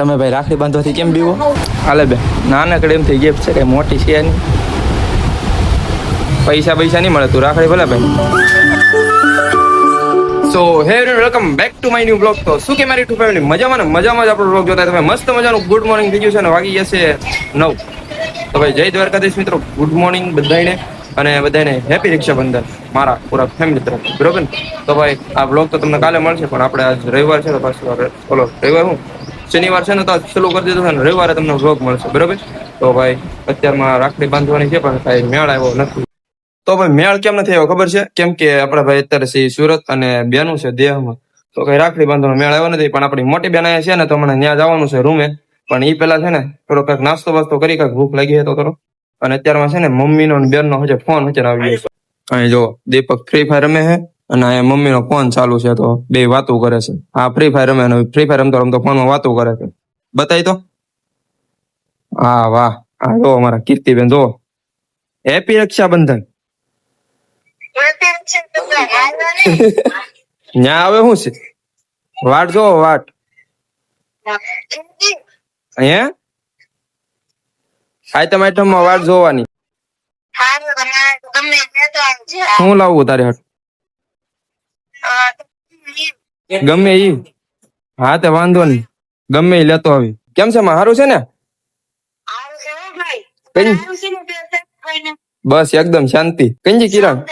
તમે ભાઈ રાખડી બાંધવાથી કેમ બીવો? હાલે બે નાનકડે એમ થઈ ગિફ્ટ છે કે મોટી છે નહીં. પૈસા પૈસા નહીં મળે, તું રાખડી ભલે ભાઈ. So hey welcome back to my new blog તો શું કે મારી ટુ ફેમિલી મજામાં ને? મજામાં જ આપણો બ્લોગ જોતા તમે મસ્ત મજાનું ગુડ મોર્નિંગ થઈ ગયું છે ને, વાગી જશે નવ. તો ભાઈ, જય દ્વારકાધીશ મિત્રો. ગુડ મોર્નિંગ બધાને અને બધાને હેપી રક્ષાબંધન, મારા પૂરા ફેમિલી તરફ બરોબર તો ભાઈ, આ બ્લોગ તો તમને કાલે મળશે, પણ આપણે આજ રવિવાર છે, તો પાછું ઓલો, રવિવાર હું? શનિવાર છે ને તો ચાલુ કરી દીધું છે રવિવારે તમને વ્લોગ મળશે, બરોબર? તો ભાઈ, અત્યારમાં રાખડી બાંધવાની છે પણ કઈ મેળ આવ્યો નથી. તો ભાઈ, મેળ કેમ નથી આવ્યો, ખબર છે? કેમ કે આપણા ભાઈ અત્યારે સુરત અને બેનું છે દેહમાં. તો કઈ રાખડી બાંધવાનો મેળ આવ્યો નથી, પણ આપણી મોટી બેન અહીંયા છે ને તો મને ત્યાં જવાનું છે રૂમે. પણ એ પેલા છે ને થોડો કંઈક નાસ્તો વાસ્તો કરી, કંઈક ભૂખ લાગી હતો થોડો. અને અત્યારમાં છે ને મમ્મીનો અને બેનનો હજે ફોન હજે આવી ગયો અહીં જો દીપક ફ્રી ફાયર રમે છે. અને અહીંયા મમ્મીનો ફોન ચાલુ છે તો બે વાતો કરે છે. હા ફ્રી ફાયર રમે ફ્રી ફાયર રમતો રમતો ફોનમાં વાતો કરે છે. બતાવી તો. હા વાહ. હા જો અમારા કીર્તિબેન જો. હેપી રક્ષાબંધન. ન્યા આવે શું છે? વાટ જો વાટ. અહીંયા? આઈટમ આઈટમમાં વાટ જોવાની. શું લાવવું તારે હાટ? ગમે ઈ. હા, તે વાંધો નહીં. ગમે ઈ લેતો આવી. કેમ છે સારું છે ને? બસ, એકદમ શાંતિ. કંજી, કિરણ?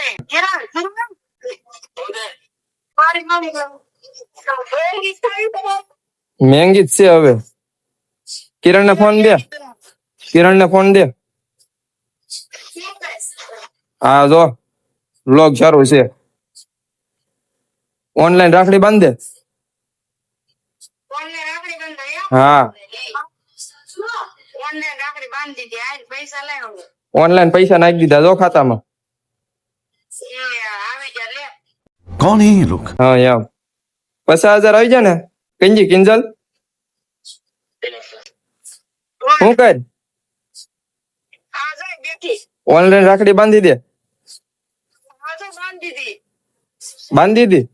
મહેંગી જ છે હવે. કિરણ ને ફોન દે. કિરણ ને ફોન દે. હા, જો. બ્લોગ સારું છે. ઓનલાઈન રાખડી બાંધે? હા. ઓનલાઈન પૈસા નાખી દીધા જો ખાતામાં. કોણ હે લોક? હા યાર પચાસ હજાર આવી જાય ને કિંજી કિંજલ? હું કર ઓનલાઈન રાખડી બાંધી દે. બાંધી દી.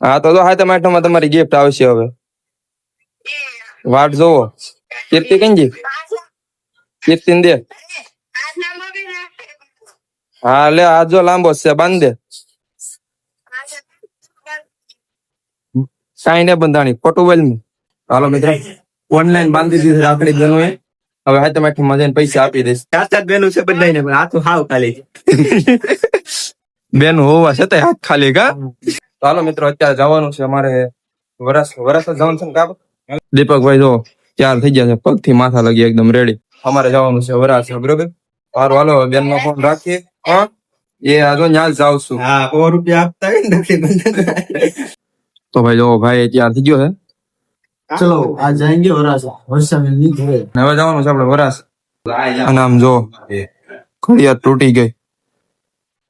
હા તો જો હા તમારે તમારી ગિફ્ટ આવશે હવે. વાટ જોવો. કીર્તિ કંજી કીર્તિ દે. હા લે આ જો લાંબો છે બાંધ દે. કાંઈ ને બંધાણી ખોટું વેલ હાલો મિત્ર. ઓનલાઈન બાંધી દીધી રાખડી બેનો હવે હાથે તમારે મજા પૈસા આપી દઈશ. ચાર ચાર બેનું છે બધાને પણ આ હાવ ખાલી. બેન હોવા છતાં હાથ ખાલી કા? ચાલો મિત્રો અત્યારે જવાનું છે અમારે વરસ વરસ જવાનું છે ને દીપકભાઈ જો ચાર થઈ ગયા છે પગથી માથા લગી એકદમ રેડી અમારે જવાનું છે વરાસ બરોબર? સારું હાલો બેન નો ફોન રાખીએ. હા? એ આજો ત્યાં જાવ છું. હા સો રૂપિયા આપતા હોય ને તો ભાઈ જો ભાઈ તૈયાર થઈ ગયો છે. ચલો આ જાયંગે વરાસ વરસાદ હવે જવાનું છે આપણે વરસ અને આમ જો ઘડિયાળ તૂટી ગઈ.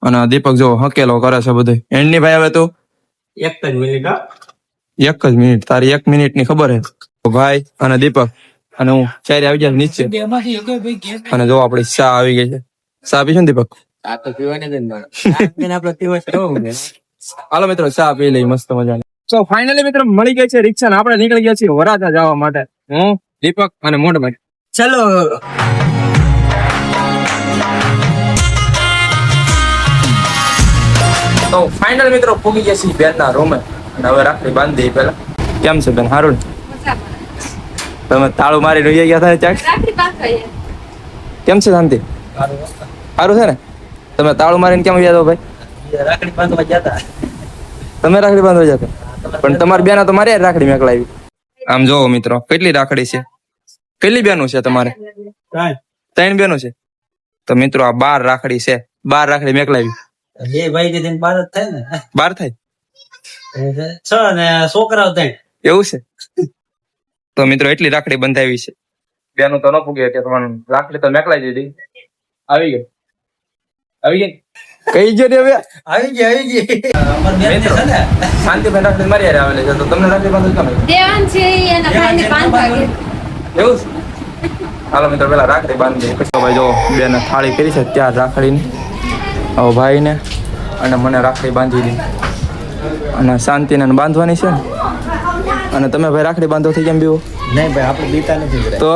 અને દીપક જો હકેલો કરે છે બધે. એન્ડની ભાઈ હવે તું? એક જ મિનિટ એક જ મિનિટ. તારી એક મિનિટની ખબર હે? તો ભાઈ અને દીપક અને હું ચારે આવી જાય નીચે. અને જો આપડી ચા આવી ગઈ છે. ચા પીશું ને દીપક? હાલો મિત્રો ચા પી લઈ મસ્ત મજાની. તો ફાઇનલી મિત્રો મળી ગઈ છે રિક્ષા ને આપણે નીકળી ગયા છીએ વરાજા જવા માટે. હું દીપક અને મોટભાઈ ચલો. તો ફાઇનલ મિત્રો પૂગી જશે બેનના રૂમે અને હવે રાખડી બાંધી પેલા કેમ છે બેન? હારું તમે તાળું મારી રહી ગયા હતા ચાક કેમ છે શાંતિ? સારું છે ને? તમે તાળું મારીને કેમ ગયા ભાઈ? રાખડી બાંધવા જતા તમે રાખડી બાંધવા જતા પણ તમારી બેના તો મારે રાખડી મેકલાવી. આમ જોવો મિત્રો કેટલી રાખડી છે? કેટલી બેનું છે તમારે? ત્રણ બેનું છે. તો મિત્રો આ બાર રાખડી છે. બાર રાખડી મેકલાવી. એ ભાઈ કે દિન બાર જ થાય ને. બાર થાય? છ ને છોકરાઓ ત્રણ. એવું છે? તો મિત્રો એટલી રાખડી બંધાવી છે. બેનું તો ન પૂગે કે તમારું રાખડી તો મેકલાઈ દીધી. આવી ગઈ? આવી ગઈ? કઈ ગયો ને હવે? આવી ગઈ આવી ગઈ. અમાર બેન મિત્રો. છે ને. શાંતિભાઈ રાખડી મારી હારે આવેલી છે. તો તમને રાખડી બાંધવી કેમ દેવાન છે એના ભાઈને પાંચ વાગે એવું છે? હાલો મિત્રો પેલા રાખડી બાંધી. પછી ભાઈ જો બેન થાળી કરી છે ત્યાં રાખડીની. હવે ભાઈને અને મને રાખડી બાંધી દીધી અને શાંતિને બાંધવાની છે ને? અને તમે ભાઈ રાખડી બાંધો થઈ કેમ બીવો? નહીં ભાઈ આપણે બીતા નથી તો.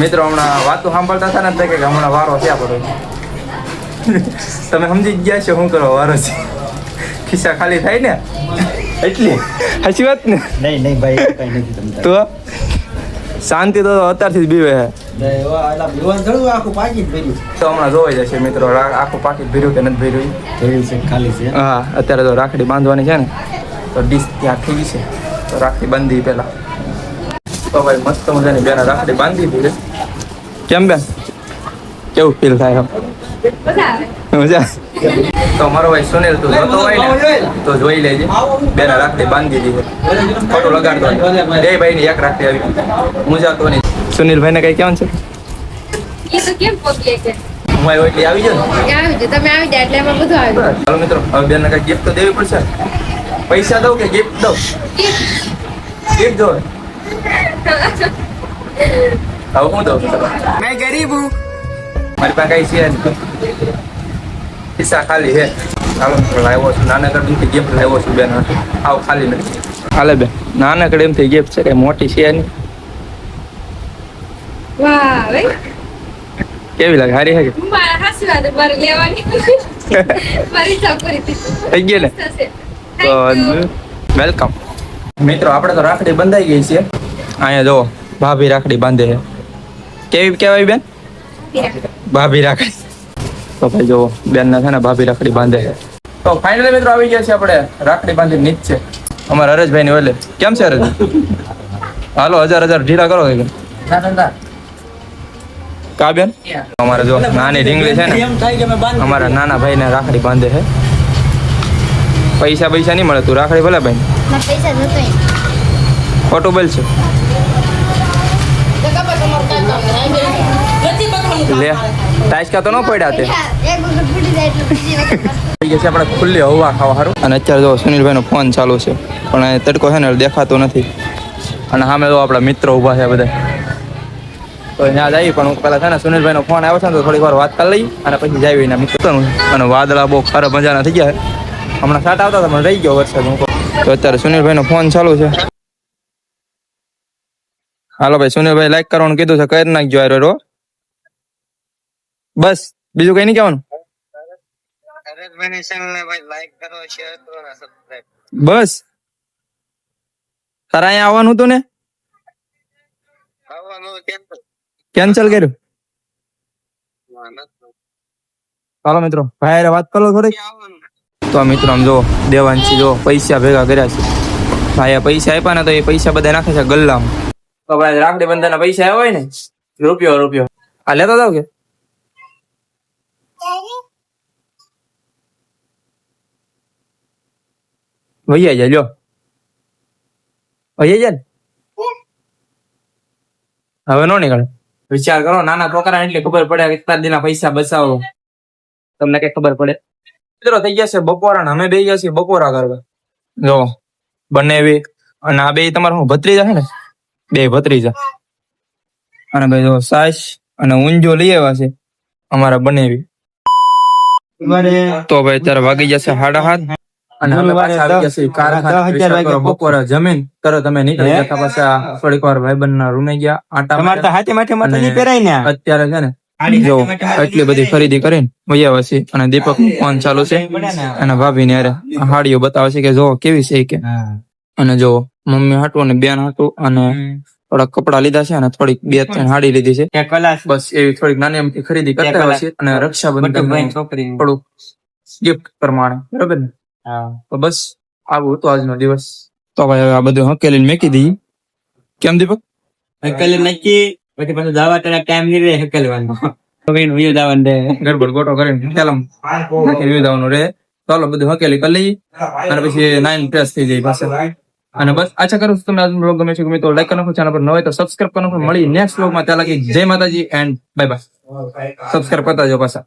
મિત્રો હમણાં વાતો સાંભળતા હતા ને કે હમણાં વારો છે આપણો તમે સમજી ગયા છો શું કરો વારો છે. ખિસ્સા ખાલી થાય ને? એટલી. સાચી વાત ને? નહીં નહીં ભાઈ કઈ નથી. તો? શાંતિ તો અત્યારથી જ બીવે છે પાકી તો હમણાં જશે મિત્રો આખું પાકીટ ભર્યું કે નથી ભર્યું છે ખાલી છે. હા અત્યારે તો રાખડી બાંધવાની છે ને તો ડીશ ત્યાં થઈ છે. તો રાખડી બાંધી પેલા. તો ભાઈ મસ્ત મજાની બેન રાખડી બાંધી દીધી. કેમ બેન? કેવું ફીલ થાય એમ? મજા. તો મારો ભાઈ સુનિલ તું જોતો હોય ને તો જોઈ લેજે. બેન રાખડી બાંધી દીધી. ફોટો લગાડતો. બે ભાઈ ને એક રાખડી આવી. મુજાતો નહીં. સુનિલભાઈ ને કઈ કેવું છે? કેમ છે હું આવ્યો એટલે આવી જાવ ને? એ આવી જાય તમે આવી જાય એટલે એમાં બધું આવી જાય ચાલો મિત્રો હવે બેન કઈ ગિફ્ટ તો પડશે? પૈસા દઉં કે ગિફ્ટ દઉં? ગિફ્ટ દો. હવે હું દઉં? મેં ગરીબ હું. મારી પાસે કઈ છે ખિસ્સા ખાલી ચાલો લાવ્યો છું. નાનકડ ગિફ્ટ લાવ્યો છું બેન. આવ ખાલી નથી. હાલે બેન. નાનકડ એમથી ગિફ્ટ છે કઈ મોટી છે નહીં કેવી લાગે? હારી પૂરી થઈ થઈ ને? તો વેલકમ. મિત્રો આપણે તો રાખડી બંધાઈ ગઈ છે. અહીંયા જો ભાભી રાખડી બાંધે છે. કેવી કેવાય બેન? ભાભી રાખડી. તો ભાઈ જો બેન ના છે ને ભાભી રાખડી બાંધે છે. તો ફાઇનલી મિત્રો આવી ગયા છે આપણે. રાખડી બાંધી નીચે છે. અમારા હરેશભાઈ ની ઓલે. કેમ છે હરેશ? હાલો હજાર હજાર ઢીલા કરો કે કા બેન? અમારે જો નાની ઢીંગલી છે ને એમ થાય કે મેં બાંધી અમારા નાના ભાઈ ને રાખડી બાંધે છે. પૈસા પૈસા નહીં મળે. તું રાખડી ભલે ભાઈ પૈસા ખોટું બોલ છે. લે. ટાઈસકા તો ન પડ્યા તે? એક વખત ફૂટી જાય એટલે બીજી વખત થઈ ગયા છે આપણે ખુલ્લી હવા ખાવા સારું અને અત્યારે જો સુનિલભાઈનો ફોન ચાલુ છે પણ અહીં તડકો છે ને દેખાતો નથી. અને સામે જો આપણા મિત્રો ઊભા છે બધા. તો ત્યાં જઈએ પણ હું પેલા છે ને સુનિલભાઈનો ફોન આવ્યો છે ને તો થોડીક વાર વાત કરી લઈ અને પછી જાવી એના મિત્રોનું અને વાદળા બહુ ખરાબ મજાના થઈ ગયા હમણાં સાટ આવતા હતા પણ રહી ગયો વરસાદ હું તો અત્યારે સુનિલભાઈનો ફોન ચાલુ છે. હાલો ભાઈ સુનિલભાઈ લાઈક કરવાનું કીધું છે કરી નાખજો આરો રો બસ બીજું કઈ નહીં કહેવાનું? બસ. તારા અહીંયા આવવાનું હતું ને? કેન્સલ કર્યું? ચાલો મિત્રો ભાઈ વાત કરો થોડી તો મિત્રો આમ જો દેવાંશી જો પૈસા ભેગા કર્યા છે. ભાઈ પૈસા આપ્યા ને તો એ પૈસા બધા નાખે છે ગલ્લામાં. તો ભાઈ રાખડી બંધાના પૈસા આવ્યા હોય ને રૂપિયો રૂપિયો. આ લેતા જાવ કે? વૈયા જાય લ્યો વૈયા જાય હવે નો નીકળે વિચાર કરો નાના છોકરા એટલે ખબર પડે કેટલા દિના પૈસા બચાવો તમને કઈ ખબર પડે મિત્રો થઈ ગયા છે બપોરા અમે બે ગયા છીએ બપોરા કરવા જો બંને બે અને આ બે તમારા હું ભત્રીજા છે ને બે ભત્રીજા અને ભાઈ જો સાસ અને ઊંજો લઈ આવ્યા છે અમારા બંને બી તો ભાઈ અત્યારે વાગી જશે સાડા હાથ અને અમે પાછા આવી જશે કારખાને. બપોરે જમીન તરત અમે નીકળી જતા પાછા થોડીક વાર ભાઈબંધ ના રૂમે ગયા આટા તમારે તો હાથે માથે માથે નહીં પહેરાય ને? અત્યારે છે ને જો એટલી બધી ખરીદી કરીને વૈયા છે અને દીપક ફોન ચાલુ છે. અને ભાભી ને અરે હાડીઓ બતાવે છે કે જો કેવી છે કે. અને જો મમ્મી હતું અને બેન હતું અને થોડાક કપડા લીધા છે અને થોડીક બે ત્રણ હાડી લીધી છે. કલાસ. બસ એવી થોડીક નાની અમથી ખરીદી કરતા હોય છે અને રક્ષાબંધન છોકરી થોડુંક ગિફ્ટ પ્રમાણે. બરોબર ને? તો બસ આવું હતું આજનો દિવસ. તો ભાઈ હવે આ બધું હકેલીને મેકી દઈએ કેમ દીપક? હકેલી નક્કી પછી પાછું દાવા તારા ટાઈમ નહીં રહે હકલવાનો. કઈ વિયો દાવાનું રે ગડબડ ગોટો કરીને ચાલમ નાખી દાવાનું રે ચાલો બધું હકેલી કરી લઈએ. અને પછી નાઈન પ્રેસ થઈ જાય પાસે અને બસ આશા કરું છું તમને આજનો બ્લોગ ગમે છે ગમે તો લાઈક કરવાનો ચેનલ પર ન હોય તો સબસ્ક્રાઇબ કરવાનો મળી નેક્સ્ટ બ્લોગમાં ત્યાં લાગી જય માતાજી એન્ડ બાય બાય સબસ્ક્રાઇબ કરતા જાઓ પાછા.